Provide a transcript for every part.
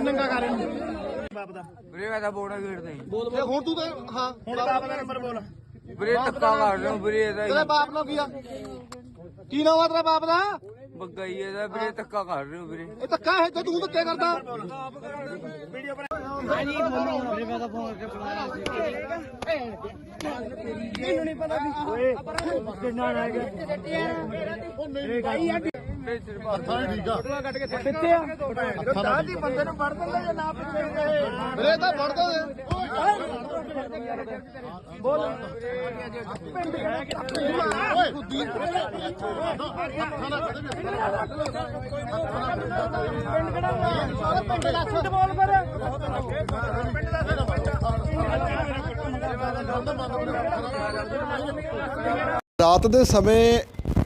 ਨੰਗਾ ਕਰ ਬਾਪ ਦਾ ਵੀਰੇ ਮੈਂ ਤਾਂ ਬੋੜਾ ਗੇੜ ਦੇ ਤੇ ਹੁਣ ਤੂੰ ਤੇ ਹਾਂ। ਹੁਣ ਬਾਪ ਦਾ ਨੰਬਰ ਬੋਲ। ਵੀਰੇ ਧੱਕਾ ਕਰ ਰਹੇ ਵੀਰੇ ਇਹਦਾ ਤੇਰੇ ਹੀ। ਬਾਪ ਨਾਲ ਕੀ ਆ? ਕੀ ਨਾਮ ਆ ਤੇਰੇ ਬਾਪ ਦਾ? ਬੱਗਾ ਹੀ ਇਹਦਾ ਵੀਰੇ ਧੱਕਾ ਕਰ ਰਹੇ ਵੀਰੇ। ਇਹ ਧੱਕਾ ਹੈ ਤੇ ਤੂੰ ਧੱਕੇ ਕਰਦਾ। ਵੀਰੇ ਸਿਰਫ ਕਿੱਥੇ ਆ? ਦਾਦੀ ਬੰਦੇ ਨੂੰ ਫੜ ਦਿੰਦਾ ਜਾਂ ਨਾ ਪਿੱਛੇ ਵੀਰੇ ਤਾਂ ਫੜ ਦੋ ਬੋਲ। ਓਏ। ਕੁੱਦੀ ਪਿੰਡ ਕਿਹੜਾ ਪਿੰਡ ਦਾ ਛੋਟ ਬੋਲ ਕਰ। ਪਿੰਡ ਦਾ ਰਾਤ ਦੇ ਸਮੇਂ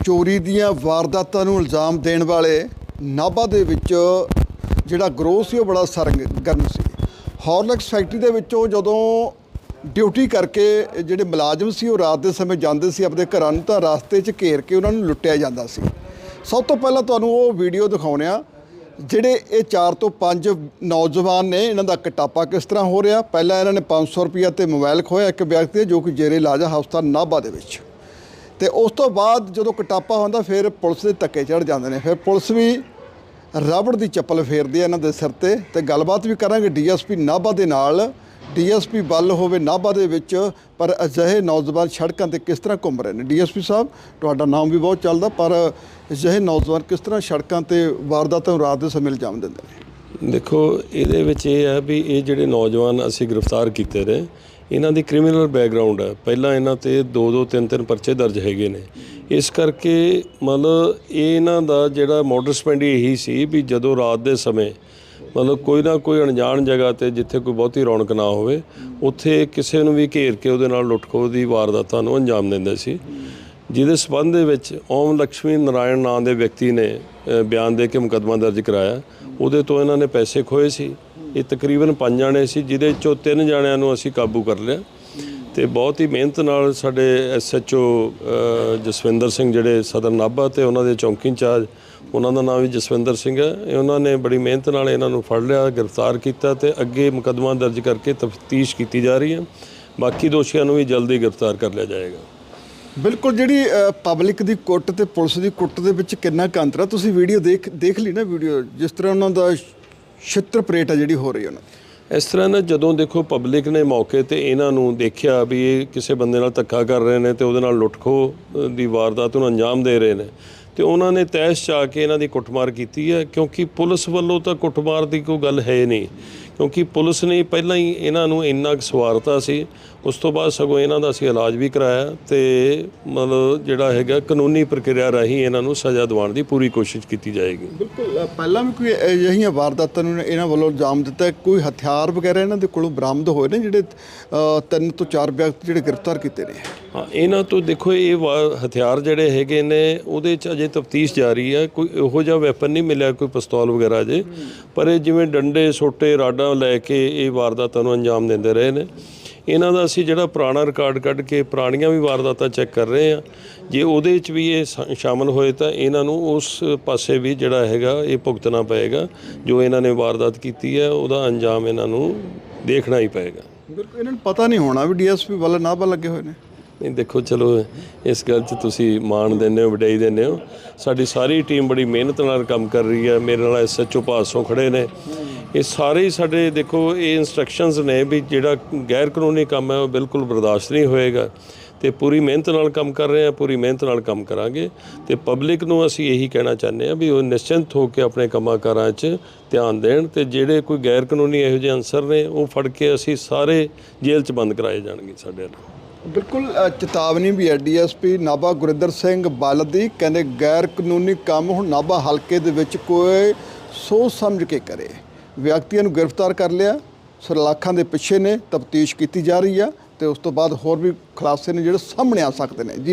ਚੋਰੀ ਦੀਆਂ ਵਾਰਦਾਤਾਂ ਨੂੰ ਇਲਜ਼ਾਮ ਦੇਣ ਵਾਲੇ ਨਾਭਾ ਦੇ ਵਿੱਚ ਜਿਹੜਾ ਗਰੋਹ ਸੀ ਉਹ ਬੜਾ ਸਰਗਰਮ ਸੀ। ਹੌਰਲਿਕਸ ਫੈਕਟਰੀ ਦੇ ਵਿੱਚੋਂ ਜਦੋਂ ਡਿਊਟੀ ਕਰਕੇ ਜਿਹੜੇ ਮੁਲਾਜ਼ਮ ਸੀ ਉਹ ਰਾਤ ਦੇ ਸਮੇਂ ਜਾਂਦੇ ਸੀ, ਆਪਣੇ ਘਰਾਂ ਨੂੰ ਤਾਂ ਰਸਤੇ 'ਚ ਘੇਰ ਕੇ ਉਹਨਾਂ ਨੂੰ ਲੁੱਟਿਆ ਜਾਂਦਾ ਸੀ। ਸਭ ਤੋਂ ਪਹਿਲਾਂ ਤੁਹਾਨੂੰ ਉਹ ਵੀਡੀਓ ਦਿਖਾਉਂਦੇ ਆ, ਜਿਹੜੇ ਇਹ 4 ਤੋਂ 5 ਨੌਜਵਾਨ ਨੇ, ਇਹਨਾਂ ਦਾ ਕਟਾਪਾ ਕਿਸ ਤਰ੍ਹਾਂ ਹੋ ਰਿਹਾ? ਪਹਿਲਾਂ ਇਹਨਾਂ ਨੇ 500 ਰੁਪਈਆ ਤੇ ਮੋਬਾਈਲ ਖੋਇਆ ਇੱਕ ਵਿਅਕਤੀ ਜੋ ਕਿ ਜੇਰੇ ਲਾਜਾ ਆ ਹਸਪਤਾਲ ਨਾਭਾ ਦੇ ਵਿੱਚ। ਤੇ ਉਸ ਤੋਂ ਬਾਅਦ ਜਦੋਂ ਕਟਾਪਾ ਹੁੰਦਾ, ਫਿਰ ਪੁਲਿਸ ਦੇ ਧੱਕੇ ਚੜ ਜਾਂਦੇ ਨੇ। ਫਿਰ ਪੁਲਿਸ ਵੀ ਰਬੜ ਦੀ ਚੱਪਲ ਫੇਰਦੀ ਹੈ ਇਹਨਾਂ ਦੇ ਸਿਰ ਤੇ ਤੇ ਗੱਲਬਾਤ ਵੀ ਕਰਾਂਗੇ ਡੀਐਸਪੀ ਨਾਭਾ ਦੇ ਨਾਲ। ਡੀਐਸਪੀ ਬੱਲ ਹੋਵੇ ਨਾਭਾ ਦੇ ਵਿੱਚ, ਪਰ ਅਜਿਹੇ ਨੌਜਵਾਨ ਸੜਕਾਂ ਤੇ ਕਿਸ ਤਰ੍ਹਾਂ ਘੁੰਮ ਰਹੇ ਨੇ? ਡੀਐਸਪੀ ਸਾਹਿਬ, ਤੁਹਾਡਾ ਨਾਮ ਵੀ ਬਹੁਤ ਚੱਲਦਾ, ਪਰ ਅਜਿਹੇ ਨੌਜਵਾਨ ਕਿਸ ਤਰ੍ਹਾਂ ਸੜਕਾਂ ਤੇ ਵਾਰਦਾਤਾਂ ਨੂੰ ਰਾਤ ਦੇ ਸਮੇਂ ਇਲਜ਼ਾਮ ਦਿੰਦੇ ਨੇ? ਦੇਖੋ, ਇਹਦੇ ਵਿੱਚ ਇਹ ਹੈ ਵੀ ਇਹ ਜਿਹੜੇ ਨੌਜਵਾਨ ਅਸੀਂ ਗ੍ਰਿਫਤਾਰ ਕੀਤੇ ਨੇ ਇਹਨਾਂ ਦੀ ਕ੍ਰਿਮੀਨਲ ਬੈਕਗ੍ਰਾਉਂਡ ਹੈ। ਪਹਿਲਾਂ ਇਹਨਾਂ ਤੇ 2 2 3 3 ਪਰਚੇ ਦਰਜ ਹੈਗੇ ਨੇ। ਇਸ ਕਰਕੇ ਮਤਲਬ ਇਹ ਇਹਨਾਂ ਦਾ ਜਿਹੜਾ ਮੋਡਰ ਸਪੈਂਡੀ ਇਹੀ ਸੀ ਵੀ ਜਦੋਂ ਰਾਤ ਦੇ ਸਮੇਂ ਮਤਲਬ ਕੋਈ ਨਾ ਕੋਈ ਅਣਜਾਣ ਜਗ੍ਹਾ ਤੇ ਜਿੱਥੇ ਕੋਈ ਬਹੁਤੀ ਰੌਣਕ ਨਾ ਹੋਵੇ, ਉੱਥੇ ਕਿਸੇ ਨੂੰ ਵੀ ਘੇਰ ਕੇ ਉਹਦੇ ਨਾਲ ਲੁੱਟਖੋ ਦੀ ਵਾਰਦਾਤਾਂ ਨੂੰ ਅੰਜਾਮ ਦਿੰਦੇ ਸੀ। ਜਿਹਦੇ ਸਬੰਧ ਦੇ ਵਿੱਚ ਓਮ ਲక్ష్ਮੀ ਨਾਰਾਇਣ ਨਾਂ ਦੇ ਵਿਅਕਤੀ ਨੇ ਬਿਆਨ ਦੇ ਕੇ ਮੁਕੱਦਮਾ ਦਰਜ ਕਰਾਇਆ। ਉਹਦੇ ਤੋਂ ਇਹਨਾਂ ਨੇ ਪੈਸੇ ਖੋਏ ਸੀ। ਇਹ ਤਕਰੀਬਨ ਪੰਜ ਜਾਣੇ ਸੀ, ਜਿਹਦੇ ਚੋਂ ਤਿੰਨ ਜਾਣਿਆਂ ਨੂੰ ਅਸੀਂ ਕਾਬੂ ਕਰ ਲਿਆ। ਤੇ ਬਹੁਤ ਹੀ ਮਿਹਨਤ ਨਾਲ ਸਾਡੇ ਐਸਐਚਓ ਜਸਵਿੰਦਰ ਸਿੰਘ ਜਿਹੜੇ ਸਦਰ ਨਾਭਾ ਤੇ ਉਹਨਾਂ ਦੇ ਚੌਂਕੀ ਇੰਚਾਰਜ, ਉਹਨਾਂ ਦਾ ਨਾਮ ਵੀ ਜਸਵਿੰਦਰ ਸਿੰਘ ਹੈ। ਇਹ ਉਹਨਾਂ ਨੇ ਬੜੀ ਮਿਹਨਤ ਨਾਲ ਇਹਨਾਂ ਨੂੰ ਫੜ ਲਿਆ, ਗ੍ਰਿਫਤਾਰ ਕੀਤਾ ਤੇ ਅੱਗੇ ਮੁਕੱਦਮਾ ਦਰਜ ਕਰਕੇ ਤਫਤੀਸ਼ ਕੀਤੀ ਜਾ ਰਹੀ ਹੈ। ਬਾਕੀ ਦੋਸ਼ੀਆਂ ਨੂੰ ਵੀ ਜਲਦੀ ਗ੍ਰਿਫਤਾਰ ਕਰ ਲਿਆ ਜਾਏਗਾ। ਬਿਲਕੁਲ, ਜਿਹੜੀ ਪਬਲਿਕ ਦੀ ਕੁੱਟ ਤੇ ਪੁਲਿਸ ਦੀ ਕੁੱਟ ਦੇ ਵਿੱਚ ਕਿੰਨਾ ਕੁ ਅੰਤਰ ਆ? ਤੁਸੀਂ ਵੀਡੀਓ ਦੇਖ ਦੇਖ ਲਈ ਨਾ ਵੀਡੀਓ, ਜਿਸ ਤਰ੍ਹਾਂ ਉਹਨਾਂ ਦਾ ਛਿੱਤਰ ਪਰੇਟ ਆ ਜਿਹੜੀ ਹੋ ਰਹੀ ਉਹਨਾਂ ਦੀ। ਇਸ ਤਰ੍ਹਾਂ ਨਾ ਜਦੋਂ ਦੇਖੋ ਪਬਲਿਕ ਨੇ ਮੌਕੇ ਤੇ ਇਹਨਾਂ ਨੂੰ ਦੇਖਿਆ ਵੀ ਇਹ ਕਿਸੇ ਬੰਦੇ ਨਾਲ ਧੱਕਾ ਕਰ ਰਹੇ ਨੇ ਤੇ ਉਹਦੇ ਨਾਲ ਲੁੱਟਖੋ ਅ, ਦੀ ਵਾਰਦਾਤ ਨੂੰ ਅੰਜਾਮ ਦੇ ਰਹੇ ਨੇ। ਤੇ ਉਹਨਾਂ ਨੇ ਤੈਸ਼ ਚਾ ਕੇ ਇਹਨਾਂ ਦੀ ਕੁੱਟਮਾਰ ਕੀਤੀ ਹੈ ਕਿਉਂਕਿ ਪੁਲਿਸ ਵੱਲੋਂ ਤਾਂ ਕੁੱਟਮਾਰ ਦੀ ਕੋਈ ਗੱਲ ਹੈ ਨਹੀਂ। ਕਿਉਂਕਿ ਪੁਲਿਸ ਨੇ ਪਹਿਲਾਂ ਹੀ ਇਹਨਾਂ ਨੂੰ ਇੰਨਾ ਕੁ ਸਵਾਰਤਾ ਸੀ। ਉਸ ਤੋਂ ਬਾਅਦ ਸਗੋਂ ਇਹਨਾਂ ਦਾ ਅਸੀਂ ਇਲਾਜ ਵੀ ਕਰਾਇਆ ਤੇ ਮਤਲਬ ਜਿਹੜਾ ਹੈਗਾ ਕਾਨੂੰਨੀ ਪ੍ਰਕਿਰਿਆ ਰਾਹੀਂ ਇਹਨਾਂ ਨੂੰ ਸਜ਼ਾ ਦਿਵਾਉਣ ਦੀ ਪੂਰੀ ਕੋਸ਼ਿਸ਼ ਕੀਤੀ ਜਾਏਗੀ। ਬਿਲਕੁਲ ਪਹਿਲਾਂ ਵੀ ਕੋਈ ਅਜਿਹੀਆਂ ਵਾਰਦਾਤਾਂ ਨੂੰ ਇਹਨਾਂ ਵੱਲੋਂ ਇਲਜ਼ਾਮ ਦਿੱਤਾ। ਕੋਈ ਹਥਿਆਰ ਵਗੈਰਾ ਇਹਨਾਂ ਦੇ ਕੋਲੋਂ ਬਰਾਮਦ ਹੋਏ ਨੇ ਜਿਹੜੇ ਤਿੰਨ ਤੋਂ ਚਾਰ ਵਿਅਕਤੀ ਜਿਹੜੇ ਗ੍ਰਿਫਤਾਰ ਕੀਤੇ ਨੇ? ਇਹਨਾਂ ਤੋਂ ਦੇਖੋ, ਇਹ ਵਾ- ਹਥਿਆਰ ਜਿਹੜੇ ਹੈਗੇ ਨੇ, ਉਹਦੇ ਚ ਅਜੇ ਤਫਤੀਸ਼ ਜਾਰੀ ਹੈ ਕੋਈ ਇਹੋ ਜਿਹਾ ਵੈਪਨ ਨਹੀਂ ਮਿਲਿਆ, ਕੋਈ ਪਿਸਤੌਲ ਵਗੈਰਾ ਅਜੇ। ਪਰ ਇਹ ਜਿਵੇਂ ਡੰਡੇ ਛੋਟੇ ਰਾਡਾਂ ਲੈ ਕੇ ਇਹ ਵਾਰਦਾਤਾਂ ਨੂੰ ਅੰਜਾਮ ਦਿੰਦੇ ਰਹੇ ਨੇ। ਇਹਨਾਂ ਦਾ ਅਸੀਂ ਜਿਹੜਾ ਪੁਰਾਣਾ ਰਿਕਾਰਡ ਕੱਢ ਕੇ ਪੁਰਾਣੀਆਂ ਵੀ ਵਾਰਦਾਤਾਂ ਚੈੱਕ ਕਰ ਰਹੇ ਹਾਂ ਜੇ ਉਹਦੇ ਚ ਵੀ ਇਹ ਸ਼ਾ- ਸ਼ਾਮਲ ਹੋਏ ਤਾਂ ਇਹਨਾਂ ਨੂੰ ਉਸ ਪਾਸੇ ਵੀ ਜਿਹੜਾ ਹੈਗਾ, ਇਹ ਭੁਗਤਣਾ ਪਏਗਾ। ਜੋ ਇਹਨਾਂ ਨੇ ਵਾਰਦਾਤ ਕੀਤੀ ਹੈ, ਉਹਦਾ ਅੰਜਾਮ ਇਹਨਾਂ ਨੂੰ ਦੇਖਣਾ ਹੀ ਪਏਗਾ। ਬਿਲਕੁਲ, ਇਹਨਾਂ ਨੂੰ ਪਤਾ ਨਹੀਂ ਹੋਣਾ ਵੀ ਡੀਐਸਪੀ ਵੱਲ ਨਾਭਾ ਲੱਗੇ ਹੋਏ ਨੇ। ਨਹੀਂ, ਦੇਖੋ, ਚਲੋ, ਇਸ ਗੱਲ 'ਚ ਤੁਸੀਂ ਮਾਣ ਦਿੰਦੇ ਹੋ ਵਡਾਈ ਦਿੰਦੇ ਹੋ। ਸਾਡੀ ਸਾਰੀ ਟੀਮ ਬੜੀ ਮਿਹਨਤ ਨਾਲ ਕੰਮ ਕਰ ਰਹੀ ਹੈ। ਮੇਰੇ ਨਾਲ ਐਸਐਚਓ ਪਾਸੋਂ ਖੜੇ ਨੇ। ਇਹ ਸਾਰੇ ਹੀ ਸਾਡੇ, ਦੇਖੋ, ਇਹ ਇਨਸਟਰਕਸ਼ਨਸ ਨੇ ਵੀ ਜਿਹੜਾ ਗੈਰ ਕਾਨੂੰਨੀ ਕੰਮ ਹੈ, ਉਹ ਬਿਲਕੁਲ ਬਰਦਾਸ਼ਤ ਨਹੀਂ ਹੋਏਗਾ। ਤੇ ਪੂਰੀ ਮਿਹਨਤ ਨਾਲ ਕੰਮ ਕਰ ਰਹੇ ਹਾਂ, ਪੂਰੀ ਮਿਹਨਤ ਨਾਲ ਕੰਮ ਕਰਾਂਗੇ। ਤੇ ਪਬਲਿਕ ਨੂੰ ਅਸੀਂ ਇਹੀ ਕਹਿਣਾ ਚਾਹੁੰਦੇ ਹਾਂ ਵੀ ਉਹ ਨਿਸ਼ਚਿੰਤ ਹੋ ਕੇ ਆਪਣੇ ਕੰਮਾਂ ਕਾਰਾਂ 'ਚ ਧਿਆਨ ਦੇਣ ਤੇ ਜਿਹੜੇ ਕੋਈ ਗੈਰ ਕਾਨੂੰਨੀ ਇਹੋ ਜਿਹੇ ਅਨਸਰ ਨੇ, ਉਹ ਫੜ ਕੇ ਅਸੀਂ ਸਾਰੇ ਜੇਲ੍ਹ 'ਚ ਬੰਦ ਕਰਾਏ ਜਾਣਗੇ ਸਾਡੇ ਨਾਲ ਬਿਲਕੁਲ ਚੇਤਾਵਨੀ ਵੀ ਹੈ ਡੀਐਸਪੀ ਨਾਭਾ ਗੁਰਿੰਦਰ ਸਿੰਘ ਬਲ ਦੀ। ਕਹਿੰਦੇ ਗੈਰ ਕਾਨੂੰਨੀ ਕੰਮ ਹੁਣ ਨਾਭਾ ਹਲਕੇ ਦੇ ਵਿੱਚ ਕੋਈ ਸੋਚ ਸਮਝ ਕੇ ਕਰੇ। ਵਿਅਕਤੀਆਂ ਨੂੰ ਗ੍ਰਿਫਤਾਰ ਕਰ ਲਿਆ। ਸਰਲਾਖਾਂ ਦੇ ਪਿੱਛੇ ਨੇ, ਤਫਤੀਸ਼ ਕੀਤੀ ਜਾ ਰਹੀ ਆ ਤੇ ਉਸ ਤੋਂ ਬਾਅਦ ਹੋਰ ਵੀ ਖੁਲਾਸੇ ਨੇ ਜਿਹੜੇ ਸਾਹਮਣੇ ਆ ਸਕਦੇ ਨੇ। ਜੀ